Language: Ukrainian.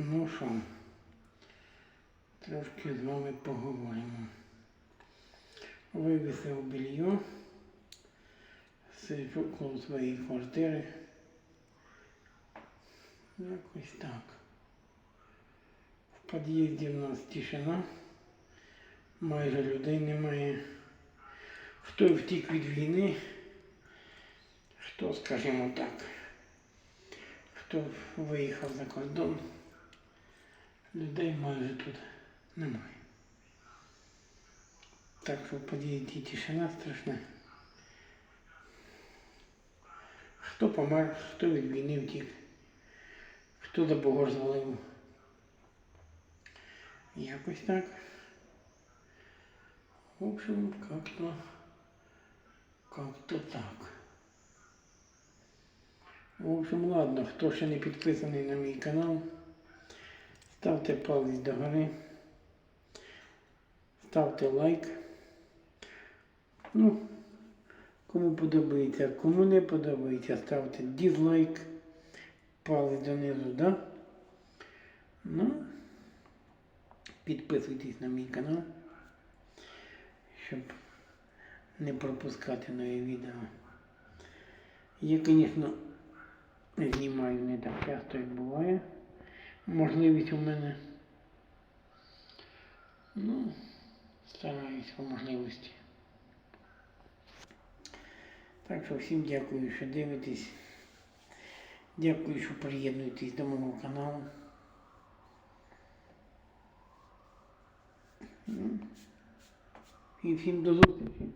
Ну що, трошки з вами поговоримо. Вивісив белье, сиджу коло своєї квартири. Якось так. В під'їзді в нас тишина, майже людей немає. Хто втік від війни, хто, скажімо так, хто виїхав за кордон, людей майже тут немає. Так що в тишина страшна. Хто помер, хто від війни втік, хто до Бога звалив. Якось так. В общем, как-то как-то так. В общем, ладно, хто ще не підписаний на мій канал, ставте палець догори, ставте лайк. Ну, кому подобається, кому не подобається, ставте дізлайк, палець донизу, да? Ну, підписуйтесь на мій канал, щоб не пропускати нові відео. Я, звісно, знімаю не так часто, як буває. Можливість у мене. Ну, стараюсь по можливості. Так що всім дякую, що дивитесь. Дякую, що приєднуєтесь до мого каналу. Ну, І всім до зустрічі.